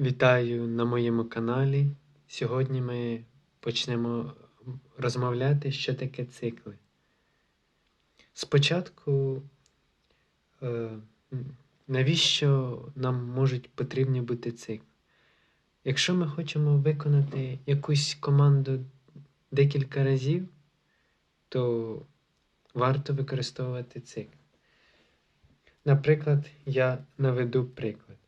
Вітаю на моєму каналі. Сьогодні ми почнемо розмовляти, що таке цикли. Спочатку, е, навіщо нам можуть потрібні бути цикли? Якщо ми хочемо виконати якусь команду декілька разів, то варто використовувати цикл. Наприклад, я наведу приклад.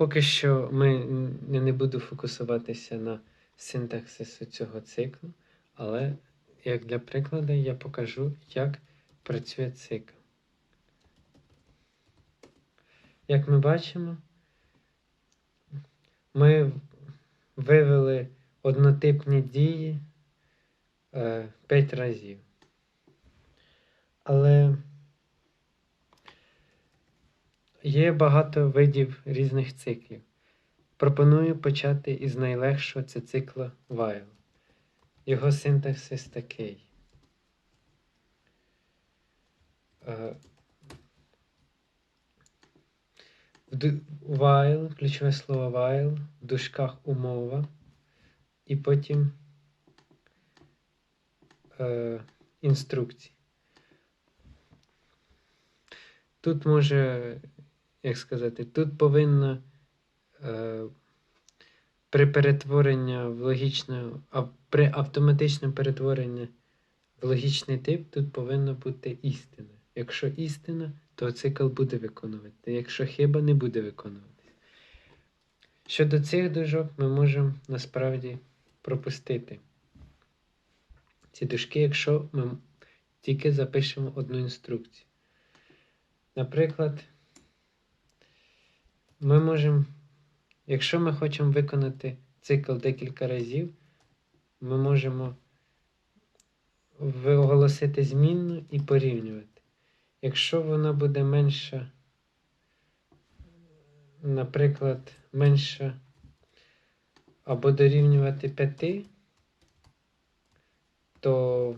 Поки що ми я не буду фокусуватися на синтаксису цього циклу, але як для прикладу я покажу, як працює цикл. Як ми бачимо, ми вивели однотипні дії е, 5 разів. Але Є багато видів різних циклів. Пропоную почати із найлегшого це цикла while. Його синтаксис такий. Е, while, ключове слово while, в дужках умова, і потім е, інструкції. Тут може як сказати, тут повинно е, при перетворенні в логічне, а при автоматичному перетворенні в логічний тип тут повинна бути істина. Якщо істина, то цикл буде виконувати. Якщо хиба не буде виконуватися. Щодо цих дужок, ми можемо насправді пропустити ці дужки, якщо ми тільки запишемо одну інструкцію. Наприклад, ми можемо, якщо ми хочемо виконати цикл декілька разів, ми можемо оголосити змінну і порівнювати. Якщо вона буде менша, наприклад, менша або дорівнювати 5, то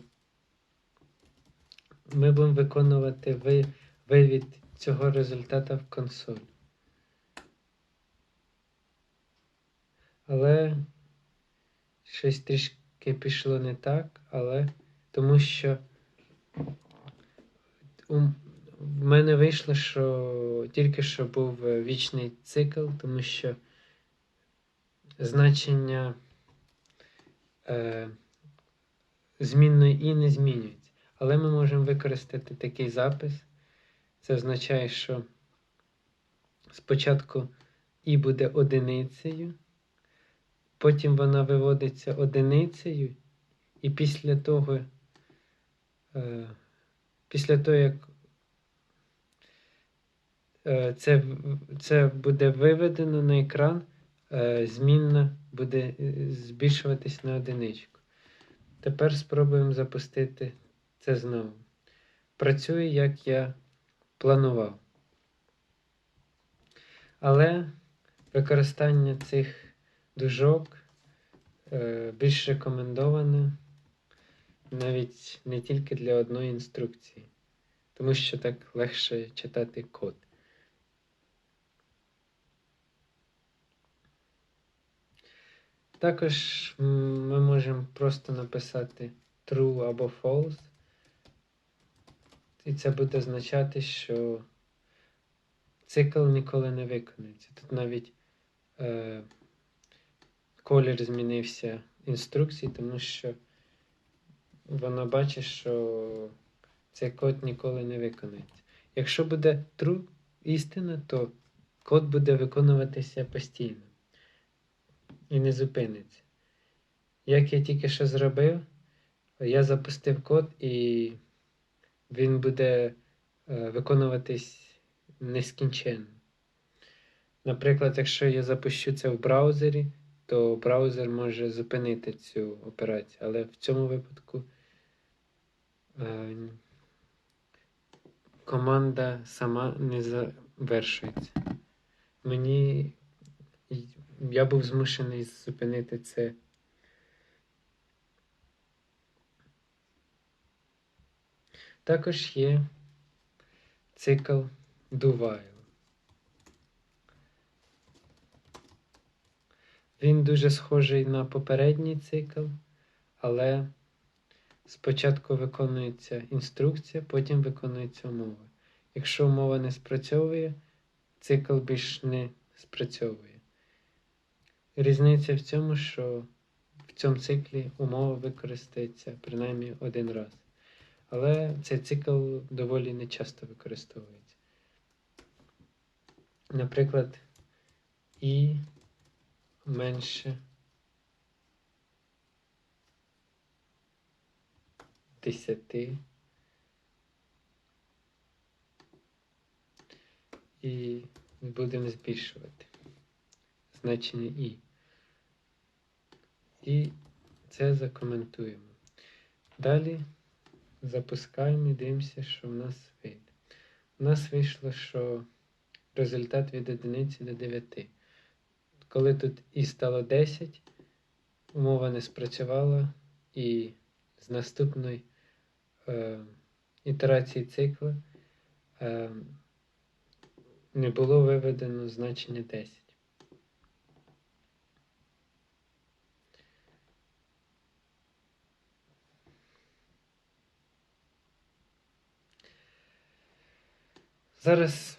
ми будемо виконувати вивід цього результата в консоль. Але щось трішки пішло не так, але тому що у в мене вийшло, що тільки що був вічний цикл, тому що значення е, змінної і не змінюється. Але ми можемо використати такий запис. Це означає, що спочатку і буде одиницею. Потім вона виводиться одиницею, і після того, е, після того, як е, це це буде виведено на екран, е, змінна буде збільшуватись на одиничку. Тепер спробуємо запустити це знову. Працює, як я планував. Але використання цих дужок е, більш рекомендоване навіть не тільки для одної інструкції, тому що так легше читати код. Також ми можемо просто написати true або false, і це буде означати, що цикл ніколи не виконається. Тут навіть е, колір змінився інструкції, тому що вона бачить, що цей код ніколи не виконається. Якщо буде true істина, то код буде виконуватися постійно і не зупиниться. Як я тільки що зробив, я запустив код і він буде е, виконуватись нескінченно. Наприклад, якщо я запущу це в браузері, то браузер може зупинити цю операцію. Але в цьому випадку е, команда сама не завершується. Мені я був змушений зупинити це. Також є цикл do while. Він дуже схожий на попередній цикл, але спочатку виконується інструкція, потім виконується умова. Якщо умова не спрацьовує, цикл більш не спрацьовує. Різниця в цьому, що в цьому циклі умова використається принаймні один раз. Але цей цикл доволі нечасто використовується. Наприклад, і менше 10 і будемо збільшувати значення І. І це закоментуємо. Далі запускаємо і дивимося, що в нас вийде. У нас вийшло, що результат від 1 до 9. Коли тут і стало 10, умова не спрацювала, і з наступної е, ітерації цикла е, не було виведено значення 10. Зараз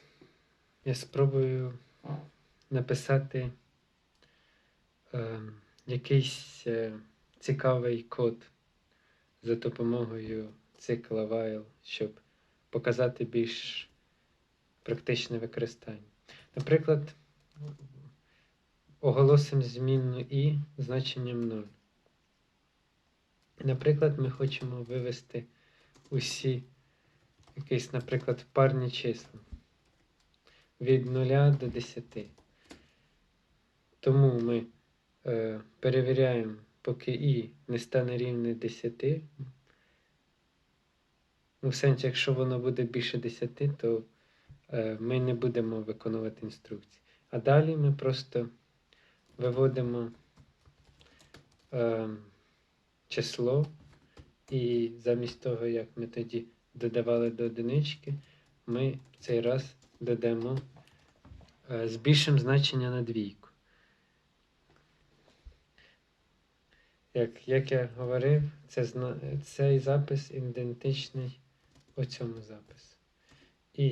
я спробую написати е, якийсь е, цікавий код за допомогою цикла while, щоб показати більш практичне використання. Наприклад, оголосимо змінну і значенням 0. Наприклад, ми хочемо вивести усі якісь, наприклад, парні числа від 0 до 10. Тому ми перевіряємо, поки і не стане рівне 10. Ну, в сенсі, якщо воно буде більше 10, то е, ми не будемо виконувати інструкції. А далі ми просто виводимо е, число, і замість того, як ми тоді додавали до одинички, ми цей раз додамо е, збільшимо значення на двійку. Як як я говорив, це, цей запис ідентичний оцьому запису. І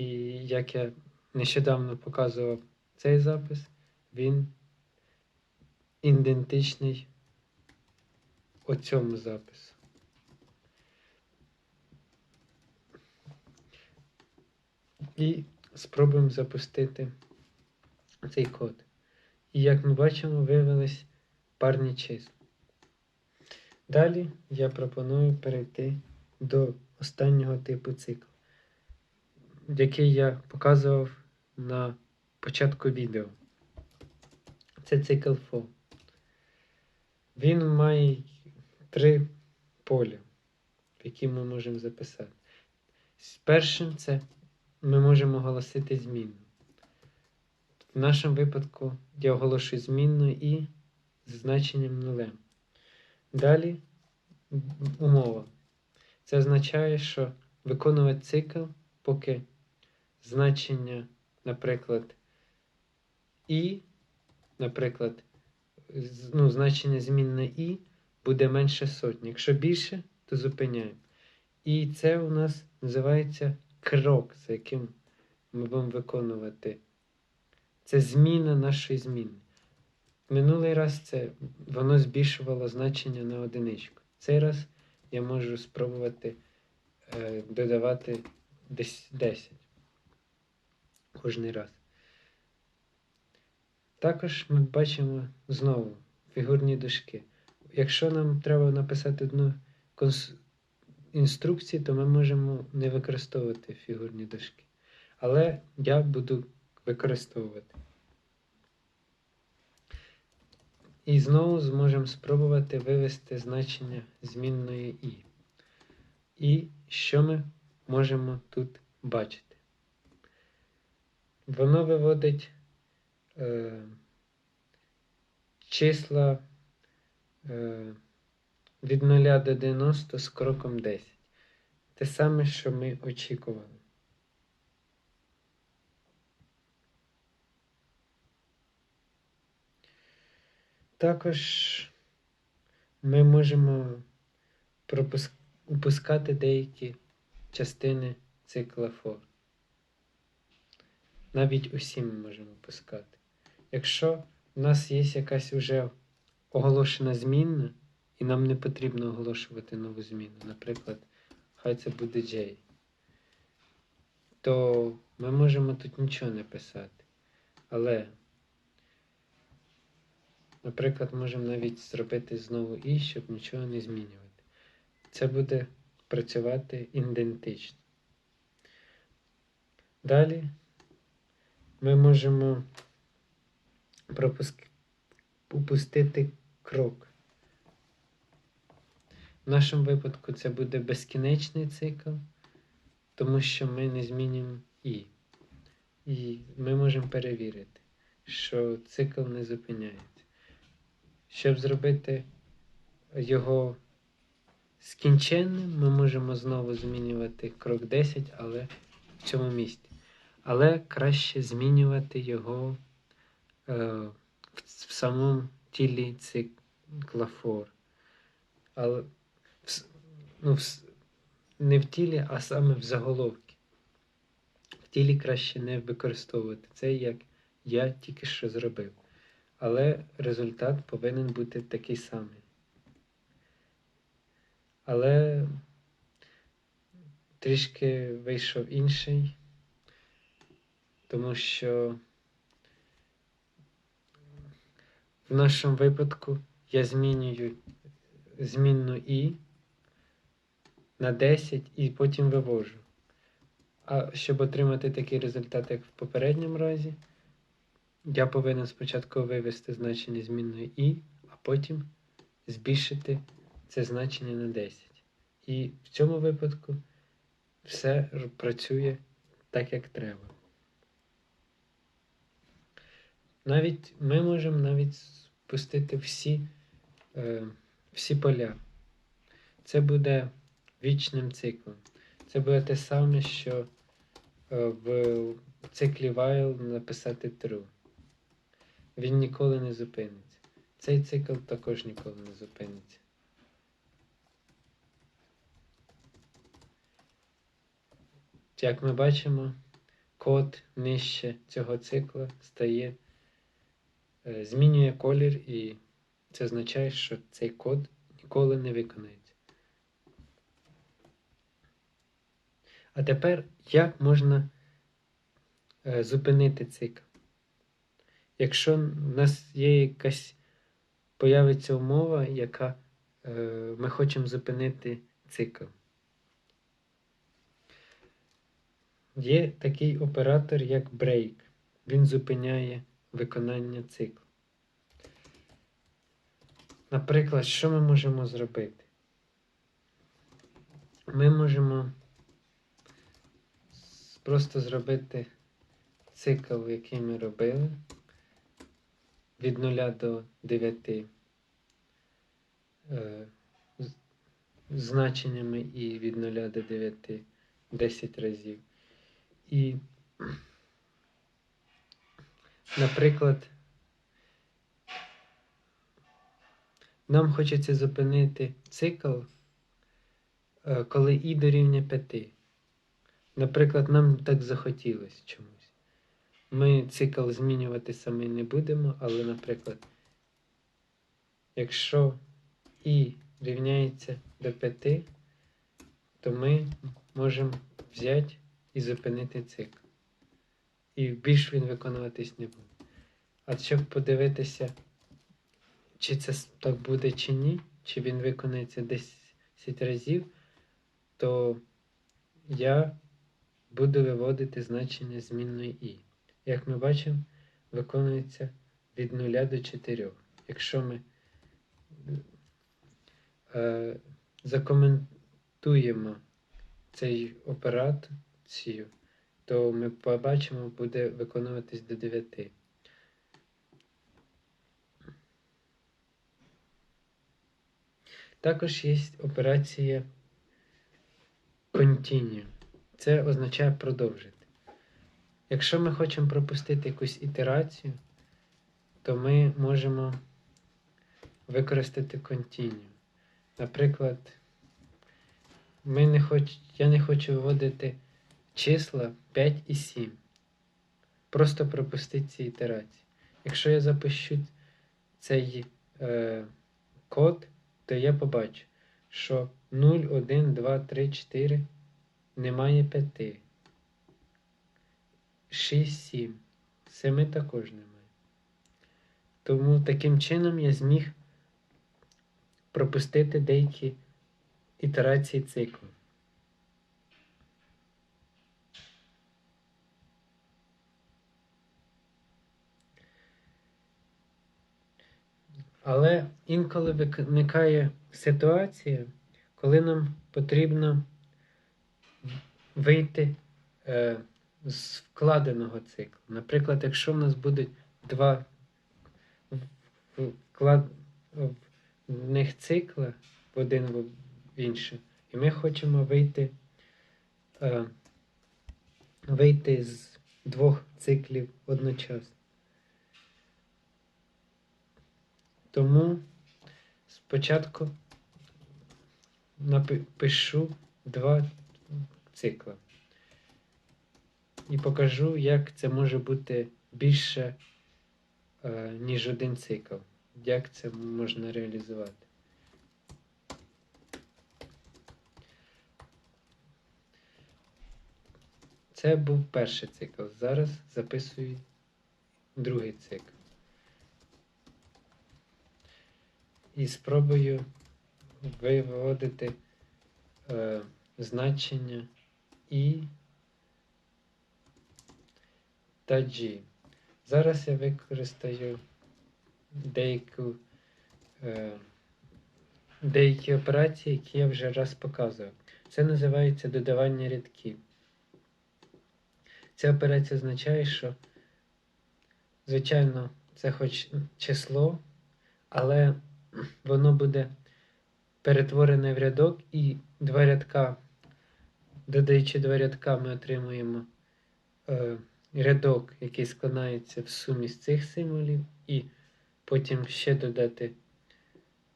як я нещодавно показував цей запис, він ідентичний оцьому запису. І спробуємо запустити цей код. І як ми бачимо, виявились парні числа. Далі я пропоную перейти до останнього типу циклу, який я показував на початку відео. Це цикл FO. Він має три поля, які ми можемо записати. Першим це ми можемо оголосити зміну. В нашому випадку я оголошую змінну і з значенням нулем. Далі умова. Це означає, що виконувати цикл, поки значення, наприклад, і, наприклад, ну, значення змінне і буде менше сотні. Якщо більше, то зупиняємо. І це у нас називається крок, за яким ми будемо виконувати. Це зміна нашої зміни. Минулий раз це воно збільшувало значення на одиничку. Цей раз я можу спробувати е, додавати десь 10 кожний раз. Також ми бачимо знову фігурні дужки. Якщо нам треба написати одну конс інструкції, то ми можемо не використовувати фігурні дошки. Але я буду використовувати. І знову зможемо спробувати вивести значення змінної І. І що ми можемо тут бачити? Воно виводить е, числа е, від 0 до 90 з кроком 10. Те саме, що ми очікували. Також ми можемо пропуск... упускати деякі частини цикла for. Навіть усі ми можемо пускати. Якщо в нас є якась вже оголошена змінна, і нам не потрібно оголошувати нову зміну, наприклад, хай це буде J, то ми можемо тут нічого не писати. Але, наприклад, можемо навіть зробити знову і, щоб нічого не змінювати. Це буде працювати ідентично. Далі ми можемо пропуск... упустити крок. В нашому випадку це буде безкінечний цикл, тому що ми не змінюємо І. І ми можемо перевірити, що цикл не зупиняється. Щоб зробити його скінченним, ми можемо знову змінювати крок 10, але в цьому місці. Але краще змінювати його е, в, в самому тілі цикла for. Але в, ну, в, не в тілі, а саме в заголовці. В тілі краще не використовувати це, як я тільки що зробив. Але результат повинен бути такий самий. Але трішки вийшов інший, тому що в нашому випадку я змінюю змінну І на 10 і потім вивожу. А щоб отримати такий результат, як в попередньому разі, я повинен спочатку вивести значення змінної І, а потім збільшити це значення на 10. І в цьому випадку все працює так, як треба. Навіть ми можемо навіть спустити всі, е, всі поля. Це буде вічним циклом. Це буде те саме, що е, в циклі while написати true. Він ніколи не зупиниться. Цей цикл також ніколи не зупиниться. Як ми бачимо, код нижче цього цикла стає, е, змінює колір, і це означає, що цей код ніколи не виконається. А тепер як можна е, зупинити цикл? Якщо в нас є якась появиться умова, яка е, ми хочемо зупинити цикл. Є такий оператор, як break. Він зупиняє виконання циклу. Наприклад, що ми можемо зробити? Ми можемо просто зробити цикл, який ми робили від 0 до 9 е, значеннями і від 0 до 9 10 разів. І, наприклад, нам хочеться зупинити цикл, е, коли і дорівнює 5. Наприклад, нам так захотілося чомусь. Ми цикл змінювати самі не будемо, але, наприклад, якщо і рівняється до 5, то ми можемо взяти і зупинити цикл. І більш він виконуватись не буде. А щоб подивитися, чи це так буде, чи ні, чи він виконається 10 разів, то я буду виводити значення змінної І. Як ми бачимо, виконується від 0 до 4. Якщо ми е, закоментуємо цей операцію, то ми побачимо, буде виконуватись до 9. Також є операція Continue. Це означає продовжити. Якщо ми хочемо пропустити якусь ітерацію, то ми можемо використати Continue. Наприклад, ми не хоч... я не хочу виводити числа 5 і 7. Просто пропустити ці ітерації. Якщо я запущу цей е, код, то я побачу, що 0, 1, 2, 3, 4 немає 5. 6, 7. 7 також немає. Тому таким чином я зміг пропустити деякі ітерації циклу. Але інколи виникає ситуація, коли нам потрібно вийти е, з вкладеного циклу. Наприклад, якщо в нас будуть два вклад, цикла в один в інший, і ми хочемо вийти, е, вийти з двох циклів одночасно. Тому спочатку напишу два цикла і покажу, як це може бути більше, е, ніж один цикл. Як це можна реалізувати. Це був перший цикл. Зараз записую другий цикл. і спробую виводити е, значення І та G. Зараз я використаю деяку, е, деякі операції, які я вже раз показував. Це називається додавання рядків. Ця операція означає, що, звичайно, це хоч число, але воно буде перетворене в рядок, і два рядка, додаючи два рядка, ми отримуємо е, рядок, який складається в сумі з цих символів, і потім ще додати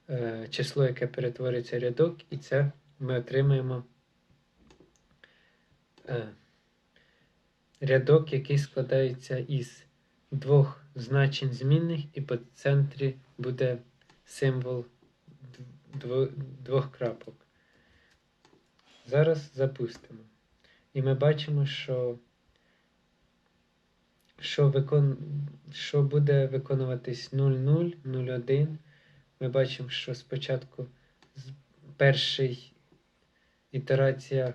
е, число, яке перетвориться рядок, і це ми отримаємо е, рядок, який складається із двох значень змінних, і по центрі буде символ двох крапок. Зараз запустимо. І ми бачимо, що що, викон... що буде виконуватись 0,0, 0,1. Ми бачимо, що спочатку перший ітерація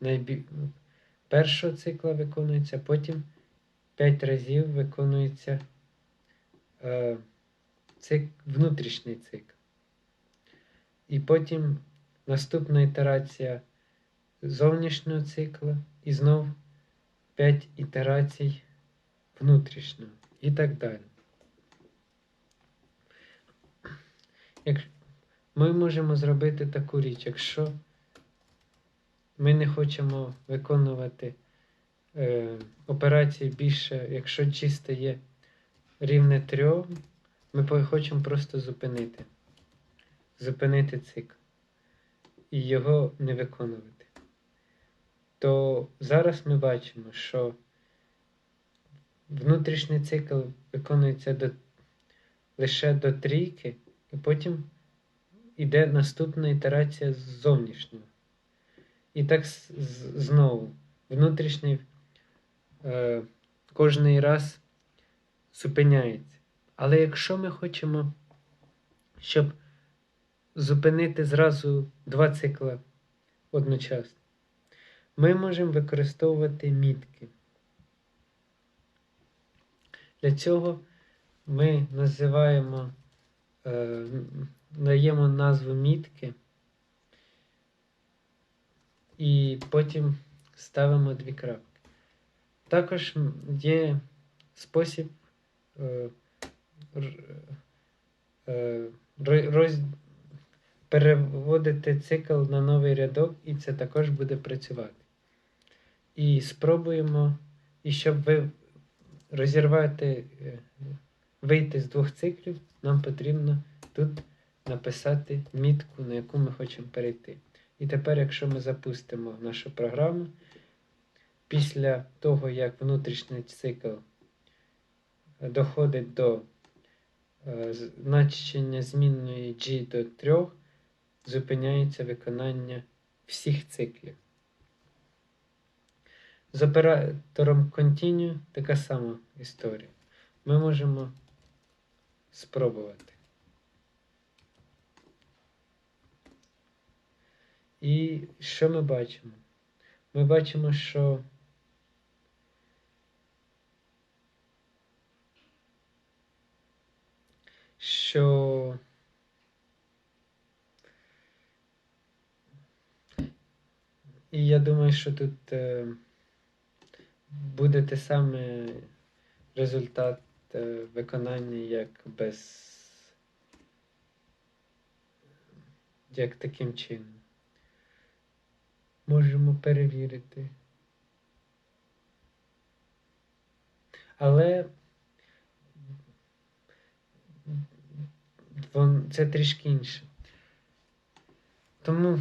найбі... першого цикла виконується, потім 5 разів виконується. Е це внутрішній цикл. І потім наступна ітерація зовнішнього цикла і знов 5 ітерацій внутрішнього і так далі. Ми можемо зробити таку річ, якщо ми не хочемо виконувати е, операції більше, якщо чисте є рівне 3, ми хочемо просто зупинити. Зупинити цикл і його не виконувати. То зараз ми бачимо, що внутрішній цикл виконується до, лише до трійки, і потім йде наступна ітерація з зовнішнього. І так знову внутрішній е, кожний раз зупиняється. Але якщо ми хочемо, щоб зупинити зразу два цикла одночасно, ми можемо використовувати мітки. Для цього ми називаємо, е, даємо назву мітки і потім ставимо дві крапки. Також є спосіб е, е, роз, переводити цикл на новий рядок, і це також буде працювати. І спробуємо, і щоб ви розірвати, е, вийти з двох циклів, нам потрібно тут написати мітку, на яку ми хочемо перейти. І тепер, якщо ми запустимо нашу програму, після того, як внутрішній цикл доходить до е, значення змінної G до 3, зупиняється виконання всіх циклів. З оператором Continue така сама історія. Ми можемо спробувати. І що ми бачимо? Ми бачимо, що що і я думаю, що тут е, буде те саме результат е, виконання, як без як таким чином. Можемо перевірити. Але це трішки інше. Тому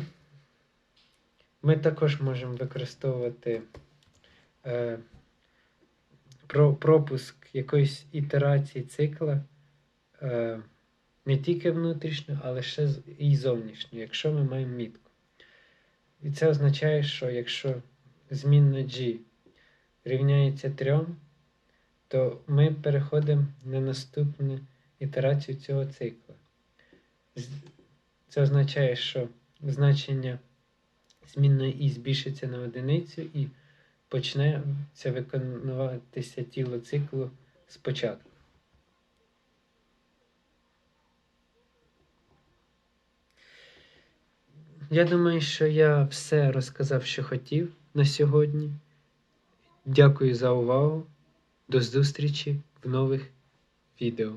ми також можемо використовувати е, про, пропуск якоїсь ітерації цикла е, не тільки внутрішньо, але ще і зовнішньо, якщо ми маємо мітку. І це означає, що якщо змінна G рівняється 3, то ми переходимо на наступну ітерацію цього цикла. Це означає, що значення змінної і збільшиться на одиницю і почнеться виконуватися тіло циклу спочатку. Я думаю, що я все розказав, що хотів на сьогодні. Дякую за увагу. До зустрічі в нових відео.